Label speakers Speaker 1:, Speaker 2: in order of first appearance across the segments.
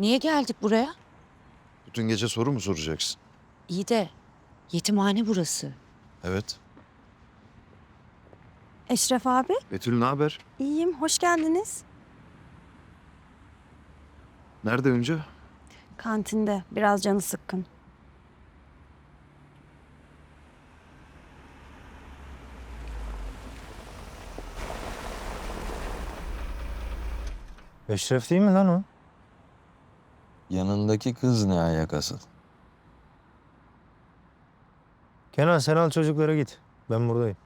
Speaker 1: Niye geldik buraya?
Speaker 2: Bütün gece soru mu soracaksın?
Speaker 1: İyi de yetimhane burası.
Speaker 2: Evet.
Speaker 3: Eşref abi,
Speaker 2: Betül ne haber?
Speaker 3: iyiyim. Hoş geldiniz.
Speaker 2: Nerede önce?
Speaker 3: Kantinde. Biraz canı sıkkın.
Speaker 4: Eşref değil mi lan o?
Speaker 5: Yanındaki kız ne ayak asıl?
Speaker 4: Kenan sen al çocuklara git. Ben buradayım.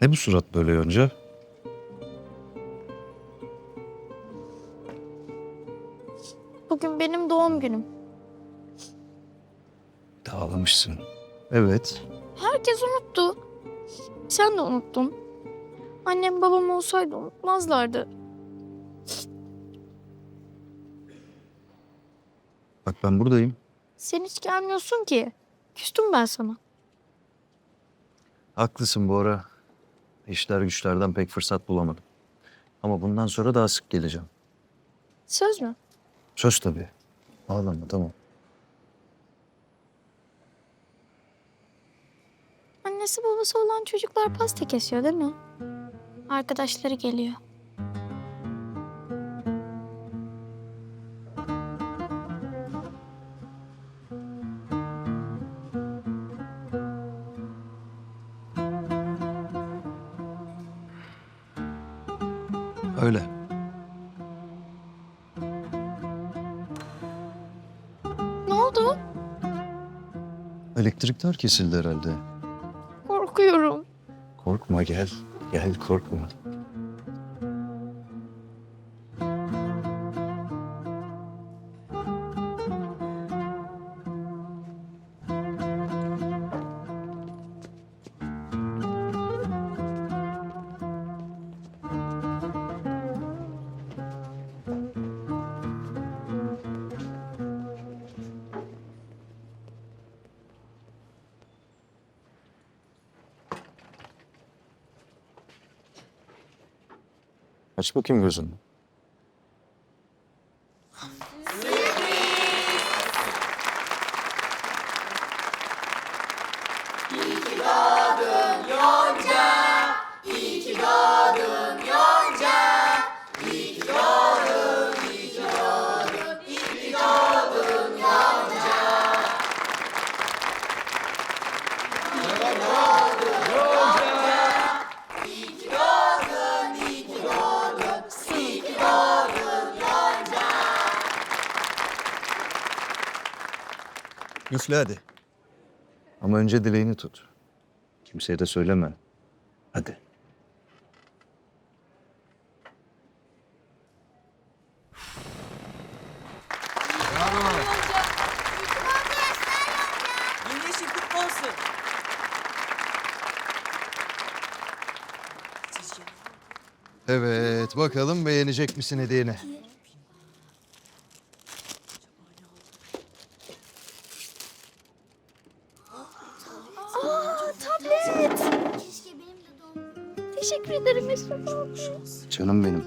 Speaker 2: Ne bu surat böyle Yonca?
Speaker 6: Bugün benim doğum günüm.
Speaker 2: Dağlamışsın. Evet.
Speaker 6: Herkes unuttu. Sen de unuttun. Annem babam olsaydı unutmazlardı.
Speaker 2: Bak ben buradayım.
Speaker 6: Sen hiç gelmiyorsun ki. Küstüm ben sana.
Speaker 2: Haklısın bu ara. İşler güçlerden pek fırsat bulamadım. Ama bundan sonra daha sık geleceğim.
Speaker 6: Söz mü?
Speaker 2: Söz tabii. Ağlama tamam.
Speaker 6: Annesi babası olan çocuklar pasta kesiyor değil mi? Arkadaşları geliyor.
Speaker 2: Öyle.
Speaker 6: Ne oldu?
Speaker 2: Elektrikler kesildi herhalde.
Speaker 6: Korkuyorum.
Speaker 2: Korkma gel. Gel korkma. 같이 뽑히면 그러잖아. Üfle hadi. Ama önce dileğini tut. Kimseye de söyleme. Hadi.
Speaker 7: Yılbaşı kutlu olsun.
Speaker 2: Evet, bakalım beğenecek misin hediyeni?
Speaker 6: Teşekkür ederim Eşref abi.
Speaker 2: Canım benim.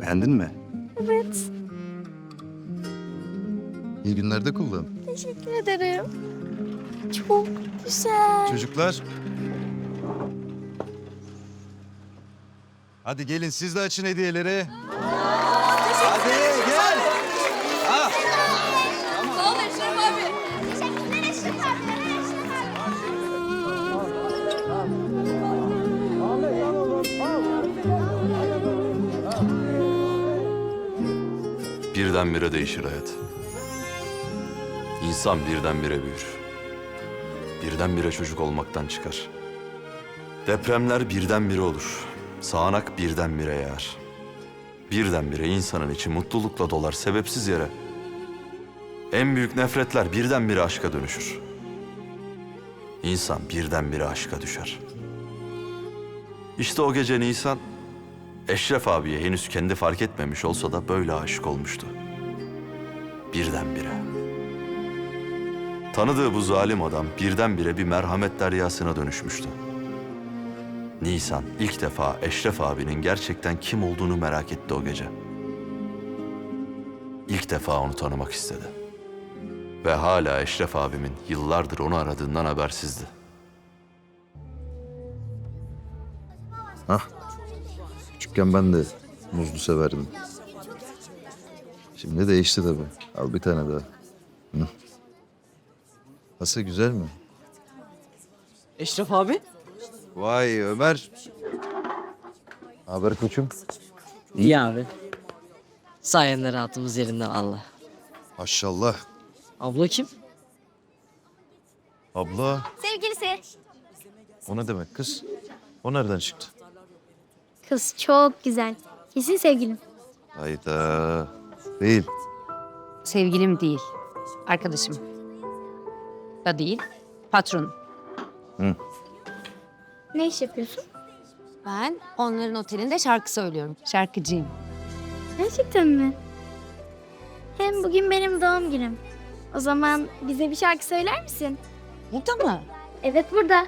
Speaker 2: Beğendin mi?
Speaker 6: Evet.
Speaker 8: İyi günlerde kullan.
Speaker 6: Teşekkür ederim. Çok güzel.
Speaker 8: Çocuklar. Hadi gelin siz de açın hediyeleri. Hadi gel.
Speaker 9: Birdenbire değişir hayat. İnsan birdenbire büyür. Birdenbire çocuk olmaktan çıkar. Depremler birdenbire olur. Sağanak birdenbire yağar. Birdenbire insanın içi mutlulukla dolar sebepsiz yere. En büyük nefretler birdenbire aşka dönüşür. İnsan birdenbire aşka düşer. İşte o gece Nisan Eşref abiye henüz kendi fark etmemiş olsa da böyle aşık olmuştu. Birdenbire. Tanıdığı bu zalim adam birdenbire bir merhamet deryasına dönüşmüştü. Nisan ilk defa Eşref abinin gerçekten kim olduğunu merak etti o gece. İlk defa onu tanımak istedi. Ve hala Eşref abimin yıllardır onu aradığından habersizdi.
Speaker 2: Hah. Küçükken ben de muzlu severdim. Şimdi değişti tabii. Al bir tane daha. Hı. Nasıl güzel mi?
Speaker 7: Eşref abi.
Speaker 2: Vay Ömer. Haber koçum?
Speaker 7: İyi abi. Sayende rahatımız yerinden Allah.
Speaker 8: Maşallah.
Speaker 7: Abla kim?
Speaker 2: Abla.
Speaker 6: Sevgilisi.
Speaker 2: O ne demek kız? O nereden çıktı?
Speaker 6: Kız çok güzel. Kesin sevgilim.
Speaker 2: Hayda. Değil.
Speaker 1: Sevgilim değil. Arkadaşım. Da değil. Patron.
Speaker 6: Ne iş yapıyorsun?
Speaker 1: Ben onların otelinde şarkı söylüyorum. Şarkıcıyım.
Speaker 6: Gerçekten mi? Hem bugün benim doğum günüm. O zaman bize bir şarkı söyler misin?
Speaker 1: Burada mı?
Speaker 6: Evet burada.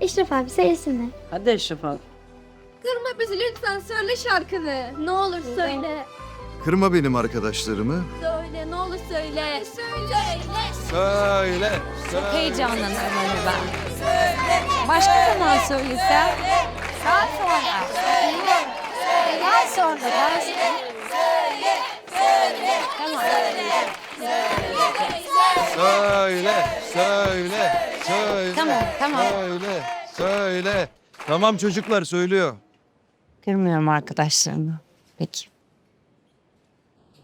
Speaker 6: Eşref abi söylesinler.
Speaker 7: Hadi Eşref abi.
Speaker 6: Kırma bizi lütfen söyle şarkını. Ne olur söyle.
Speaker 8: Kırma benim arkadaşlarımı.
Speaker 6: Söyle ne olur söyle. Söyle.
Speaker 8: Söyle.
Speaker 1: Heyecanlanıyorum hani ben. Başka zaman söylesem. Daha sonra. Daha sonra. Daha sonra. Tamam.
Speaker 8: Söyle. Söyle. Söyle.
Speaker 1: Tamam, tamam.
Speaker 8: Söyle. Söyle. Tamam çocuklar söylüyor.
Speaker 1: Kırmıyorum arkadaşlarımı. Peki.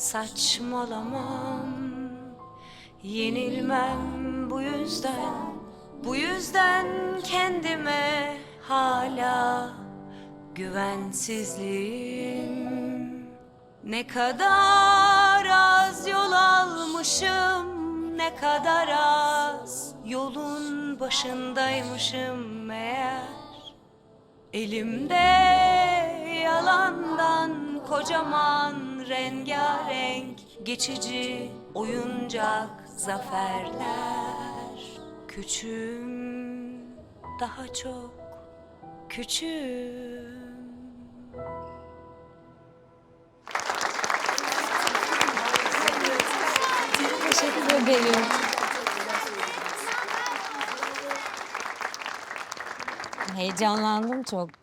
Speaker 10: Saçmalamam, yenilmem bu yüzden Bu yüzden kendime hala güvensizliğim. Ne kadar az yol almışım Ne kadar az yolun başındaymışım meğer Elimde yalandan kocaman rengarenk geçici oyuncak zaferler Küçüğüm daha çok küçüğüm
Speaker 1: Teşekkür ederim. Heyecanlandım çok.